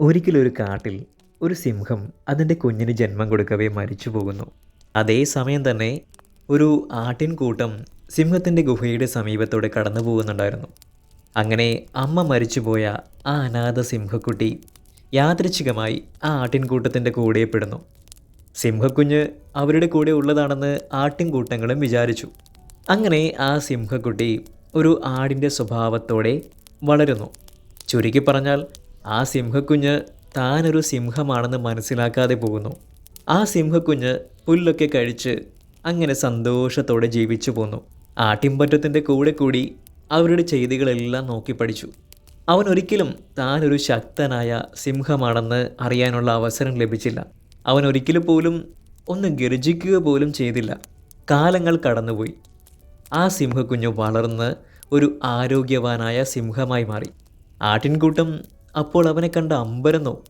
ഒരിക്കലൊരു കാട്ടിൽ ഒരു സിംഹം അതിന്റെ കുഞ്ഞിന് ജന്മം കൊടുക്കവേ മരിച്ചു പോകുന്നു. അതേ സമയം തന്നെ ഒരു ആട്ടിൻകൂട്ടം സിംഹത്തിന്റെ ഗുഹയുടെ സമീപത്തോടെ കടന്നു പോകുന്നുണ്ടായിരുന്നു. അങ്ങനെ അമ്മ മരിച്ചുപോയ ആ അനാഥ സിംഹക്കുട്ടി യാദൃച്ഛികമായി ആ ആട്ടിൻകൂട്ടത്തിന്റെ കൂടെ സിംഹക്കുഞ്ഞ് അവരുടെ കൂടെ ഉള്ളതാണെന്ന് ആട്ടിൻകൂട്ടങ്ങളും വിചാരിച്ചു. അങ്ങനെ ആ സിംഹക്കുട്ടി ഒരു ആടിന്റെ സ്വഭാവത്തോടെ വളരുന്നു. ചുരുക്കി പറഞ്ഞാൽ ആ സിംഹക്കുഞ്ഞ് താനൊരു സിംഹമാണെന്ന് മനസ്സിലാക്കാതെ പോകുന്നു. ആ സിംഹക്കുഞ്ഞ് പുല്ലൊക്കെ കഴിച്ച് അങ്ങനെ സന്തോഷത്തോടെ ജീവിച്ചു പോന്നു. ആട്ടിൻപറ്റത്തിന്റെ കൂടെ കൂടി അവരുടെ ചെയ്തികളെല്ലാം നോക്കി പഠിച്ചു. അവൻ ഒരിക്കലും താനൊരു ശക്തനായ സിംഹമാണെന്ന് അറിയാനുള്ള അവസരം ലഭിച്ചില്ല. അവൻ ഒരിക്കലും പോലും ഒന്ന് ഗർജിക്കുക പോലും ചെയ്തില്ല. കാലങ്ങൾ കടന്നുപോയി. ആ സിംഹക്കുഞ്ഞ് വളർന്ന് ഒരു ആരോഗ്യവാനായ സിംഹമായി മാറി. ആട്ടിൻകൂട്ടം അപ്പോൾ അവനെ കണ്ട് അമ്പരന്നു.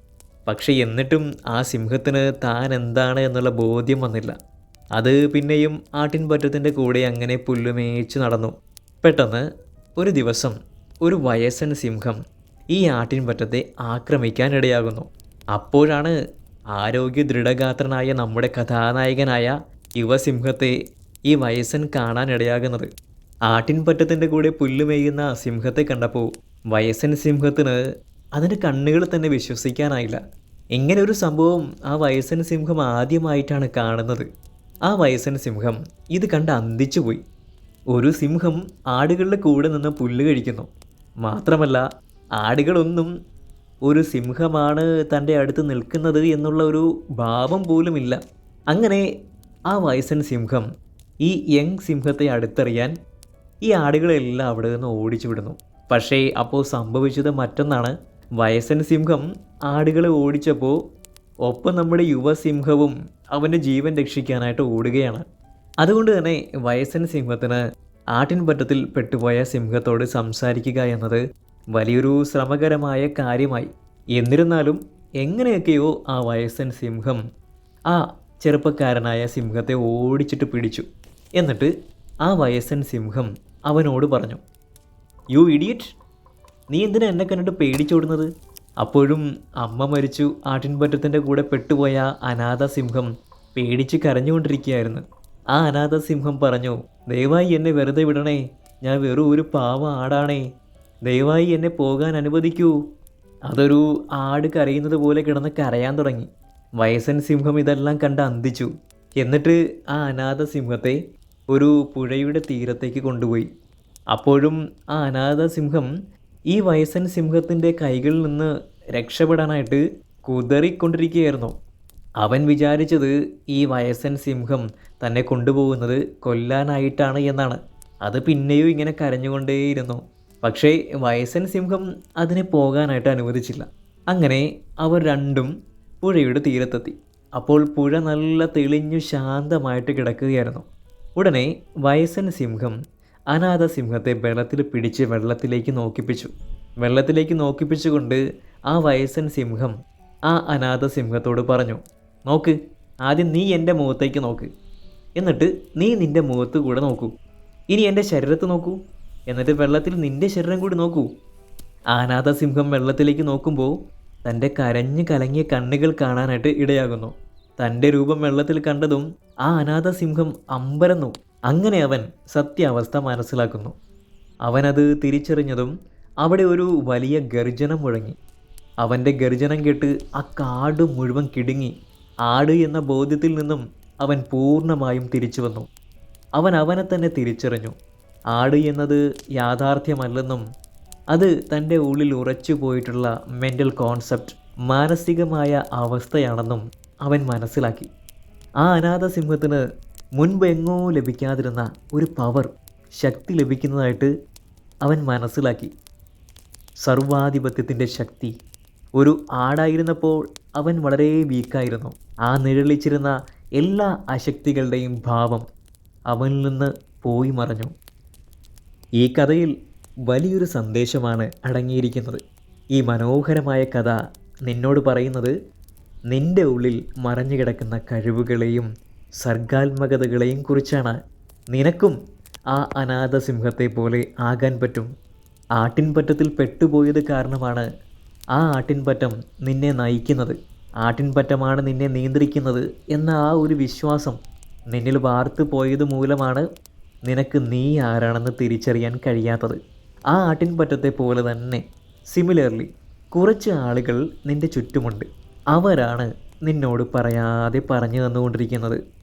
പക്ഷെ എന്നിട്ടും ആ സിംഹത്തിന് താൻ എന്താണ് എന്നുള്ള ബോധ്യം വന്നില്ല. അത് പിന്നെയും ആട്ടിൻപറ്റത്തിന്റെ കൂടെ അങ്ങനെ പുല്ലുമേച്ച് നടന്നു. പെട്ടെന്ന് ഒരു ദിവസം ഒരു വയസ്സൻ സിംഹം ഈ ആട്ടിൻപറ്റത്തെ ആക്രമിക്കാനിടയാകുന്നു. അപ്പോഴാണ് ആരോഗ്യ ദൃഢഗാത്രനായ നമ്മുടെ കഥാനായകനായ യുവസിംഹത്തെ ഈ വയസ്സൻ കാണാനിടയാകുന്നത്. ആട്ടിൻപറ്റത്തിന്റെ കൂടെ പുല്ലുമേയുന്ന സിംഹത്തെ കണ്ടപ്പോൾ വയസ്സൻ സിംഹത്തിന് അതിന്റെ കണ്ണുകൾ തന്നെ വിശ്വസിക്കാനായില്ല. ഇങ്ങനെ ഒരു സംഭവം ആ വയസ്സൻ സിംഹം ആദ്യമായിട്ടാണ് കാണുന്നത്. ആ വയസ്സൻ സിംഹം ഇത് കണ്ട് അന്തിച്ചുപോയി ഒരു സിംഹം ആടുകളുടെ കൂടെ നിന്ന് പുല്ല് കഴിക്കുന്നു. മാത്രമല്ല ആടുകളൊന്നും ഒരു സിംഹമാണ് തന്റെ അടുത്ത് നിൽക്കുന്നത് എന്നുള്ള ഒരു ഭാവം പോലുമില്ല. അങ്ങനെ ആ വയസ്സൻ സിംഹം ഈ യങ് സിംഹത്തെ അടുത്തറിയാൻ ഈ ആടുകളെല്ലാം അവിടെ നിന്ന് ഓടിച്ചു വിടുന്നു. പക്ഷേ അപ്പോൾ സംഭവിച്ചത് മറ്റൊന്നാണ്. വയസ്സൻ സിംഹം ആടുകളെ ഓടിച്ചപ്പോൾ ഒപ്പം നമ്മുടെ യുവസിംഹവും അവന്റെ ജീവൻ രക്ഷിക്കാനായിട്ട് ഓടുകയാണ്. അതുകൊണ്ട് തന്നെ വയസ്സൻ സിംഹത്തിന് ആട്ടിൻപറ്റത്തിൽ പെട്ടുപോയ സിംഹത്തോട് സംസാരിക്കുക എന്നത് വലിയൊരു ശ്രമകരമായ കാര്യമായി. എന്നിരുന്നാലും എങ്ങനെയൊക്കെയോ ആ വയസ്സൻ സിംഹം ആ ചെറുപ്പക്കാരനായ സിംഹത്തെ ഓടിച്ചിട്ട് പിടിച്ചു. എന്നിട്ട് ആ വയസ്സൻ സിംഹം അവനോട് പറഞ്ഞു യു ഇഡിയറ്റ് നീ എന്തിനാ എന്നെ കണ്ടിട്ട് പേടിച്ചോടുന്നത് അപ്പോഴും അമ്മ മരിച്ചു. ആട്ടിൻപറ്റത്തിന്റെ കൂടെ പെട്ടുപോയ അനാഥ സിംഹം പേടിച്ച് കരഞ്ഞുകൊണ്ടിരിക്കുകയായിരുന്നു. ആ അനാഥ സിംഹം പറഞ്ഞു ദയവായി എന്നെ വെറുതെ വിടണേ. ഞാൻ വെറും ഒരു പാവ ആടാണേ. ദയവായി എന്നെ പോകാൻ അനുവദിക്കൂ. അതൊരു ആട് കരയുന്നത് പോലെ കിടന്ന് കരയാൻ തുടങ്ങി. വയസ്സൻ സിംഹം ഇതെല്ലാം കണ്ട് അന്തിച്ചു. എന്നിട്ട് ആ അനാഥ സിംഹത്തെ ഒരു പുഴയുടെ തീരത്തേക്ക് കൊണ്ടുപോയി. അപ്പോഴും ആ അനാഥ സിംഹം ഈ വയസ്സൻ സിംഹത്തിന്റെ കൈകളിൽ നിന്ന് രക്ഷപ്പെടാനായിട്ട് കുതറിക്കൊണ്ടിരിക്കുകയായിരുന്നു. അവൻ വിചാരിച്ചത് ഈ വയസ്സൻ സിംഹം തന്നെ കൊണ്ടുപോകുന്നത് കൊല്ലാനായിട്ടാണ് എന്നാണ്. അത് പിന്നെയും ഇങ്ങനെ കരഞ്ഞുകൊണ്ടേയിരുന്നു. പക്ഷേ വയസ്സൻ സിംഹം അതിനെ പോകാനായിട്ട് അനുവദിച്ചില്ല. അങ്ങനെ അവർ രണ്ടും പുഴയുടെ തീരത്തെത്തി. അപ്പോൾ പുഴ നല്ല തെളിഞ്ഞു ശാന്തമായിട്ട് കിടക്കുകയായിരുന്നു. ഉടനെ വയസ്സൻ സിംഹം അനാഥ സിംഹത്തെ വെള്ളത്തിൽ പിടിച്ച് വെള്ളത്തിലേക്ക് നോക്കിപ്പിച്ചു. വെള്ളത്തിലേക്ക് നോക്കിപ്പിച്ചുകൊണ്ട് ആ വയസ്സൻ സിംഹം ആ അനാഥ സിംഹത്തോട് പറഞ്ഞു നോക്ക് ആദ്യം നീ എന്റെ മുഖത്തേക്ക് നോക്ക്. എന്നിട്ട് നീ നിന്റെ മുഖത്ത് കൂടെ നോക്കൂ. ഇനി എന്റെ ശരീരത്ത് നോക്കൂ. എന്നിട്ട് വെള്ളത്തിൽ നിന്റെ ശരീരം കൂടി നോക്കൂ. അനാഥ സിംഹം വെള്ളത്തിലേക്ക് നോക്കുമ്പോൾ തന്റെ കരഞ്ഞു കലങ്ങിയ കണ്ണുകൾ കാണാനായിട്ട് ഇടയാകുന്നു. തന്റെ രൂപം വെള്ളത്തിൽ കണ്ടതും ആ അനാഥ സിംഹം അമ്പരന്നു. അങ്ങനെ അവൻ സത്യാവസ്ഥ മനസ്സിലാക്കുന്നു. അവനത് തിരിച്ചറിഞ്ഞതും അവിടെ ഒരു വലിയ ഗർജനം മുഴങ്ങി. അവന്റെ ഗർജനം കേട്ട് ആ കാട് മുഴുവൻ കിടുങ്ങി. ആട് എന്ന ബോധ്യത്തിൽ നിന്നും അവൻ പൂർണമായും തിരിച്ചു വന്നു. അവൻ അവനെ തന്നെ തിരിച്ചറിഞ്ഞു. ആട് എന്നത് യാഥാർത്ഥ്യമല്ലെന്നും അത് തന്റെ ഉള്ളിൽ ഉറച്ചു പോയിട്ടുള്ള മെന്റൽ കോൺസെപ്റ്റ് മാനസികമായ അവസ്ഥയാണെന്നും അവൻ മനസ്സിലാക്കി. ആ അനാഥ സിംഹത്തിന് മുൻപ് എങ്ങോ ലഭിക്കാതിരുന്ന ഒരു പവർ ശക്തി ലഭിക്കുന്നതായിട്ട് അവൻ മനസ്സിലാക്കി. സർവാധിപത്യത്തിന്റെ ശക്തി ഒരു ആടായിരുന്നപ്പോൾ അവൻ വളരെ വീക്കായിരുന്നു. ആ നിഴലിച്ചിരുന്ന എല്ലാ അശക്തികളുടെയും ഭാവം അവനിൽ നിന്ന് പോയി മറഞ്ഞു. ഈ കഥയിൽ വലിയൊരു സന്ദേശമാണ് അടങ്ങിയിരിക്കുന്നത്. ഈ മനോഹരമായ കഥ നിന്നോട് പറയുന്നത് നിന്റെ ഉള്ളിൽ മറഞ്ഞു കിടക്കുന്ന കഴിവുകളെയും സർഗാത്മകതകളെയും കുറിച്ചാണ്. നിനക്കും ആ അനാഥ സിംഹത്തെ പോലെ ആകാൻ പറ്റും. ആട്ടിൻപറ്റത്തിൽ പെട്ടുപോയത് കാരണമാണ് ആ ആട്ടിൻപറ്റം നിന്നെ നയിക്കുന്നത്. ആട്ടിൻപറ്റമാണ് നിന്നെ നിയന്ത്രിക്കുന്നത് എന്ന ആ ഒരു വിശ്വാസം നിന്നിൽ വാർത്തു പോയത് മൂലമാണ് നിനക്ക് നീ ആരാണെന്ന് തിരിച്ചറിയാൻ കഴിയാത്തത്. ആ ആട്ടിൻപറ്റത്തെ പോലെ തന്നെ സിമിലർലി കുറച്ച് ആളുകൾ നിന്റെ ചുറ്റുമുണ്ട്. അവരാണ് നിന്നോട് പറയാതെ പറഞ്ഞു തന്നുകൊണ്ടിരിക്കുന്നത്.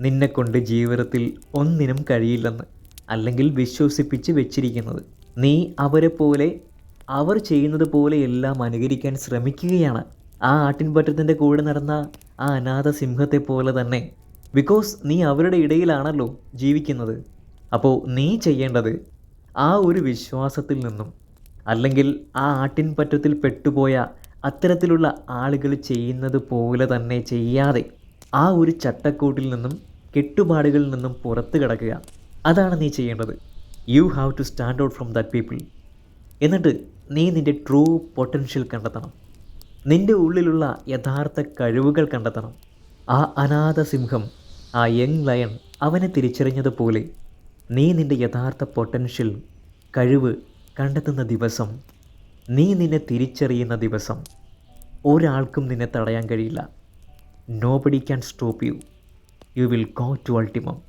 നിന്നെക്കൊണ്ട് ജീവിതത്തിൽ ഒന്നിനും കഴിയില്ലെന്ന് അല്ലെങ്കിൽ വിശ്വസിപ്പിച്ച് വെച്ചിരിക്കുന്നത്. നീ അവരെ പോലെ അവർ ചെയ്യുന്നത് പോലെ എല്ലാം അനുകരിക്കാൻ ശ്രമിക്കുകയാണ്. ആ ആട്ടിൻപറ്റത്തിന്റെ കൂടെ നടന്ന ആ അനാഥ സിംഹത്തെ പോലെ തന്നെ. ബിക്കോസ് നീ അവരുടെ ഇടയിലാണല്ലോ ജീവിക്കുന്നത്. അപ്പോൾ നീ ചെയ്യേണ്ടത് ആ ഒരു വിശ്വാസത്തിൽ നിന്നും അല്ലെങ്കിൽ ആ ആട്ടിൻപറ്റത്തിൽ പെട്ടുപോയ അത്തരത്തിലുള്ള ആളുകൾ ചെയ്യുന്നത് പോലെ തന്നെ ചെയ്യാതെ ആ ഒരു ചട്ടക്കൂട്ടിൽ നിന്നും കെട്ടുപാടുകളിൽ നിന്നും പുറത്തു കിടക്കുക. അതാണ് നീ ചെയ്യേണ്ടത്. You have to stand out from that people എന്നിട്ട് നീ നിന്റെ ട്രൂ പൊട്ടൻഷ്യൽ കണ്ടെത്തണം. നിന്റെ ഉള്ളിലുള്ള യഥാർത്ഥ കഴിവുകൾ കണ്ടെത്തണം. ആ അനാഥ സിംഹം ആ യങ് ലയൺ അവനെ തിരിച്ചറിഞ്ഞതുപോലെ നീ നിന്റെ യഥാർത്ഥ പൊട്ടൻഷ്യൽ കഴിവ് കണ്ടെത്തുന്ന ദിവസം നീ നിന്നെ തിരിച്ചറിയുന്ന ദിവസം ഒരാൾക്കും നിന്നെ തടയാൻ കഴിയില്ല. Nobody can stop you. You will go to ultimum.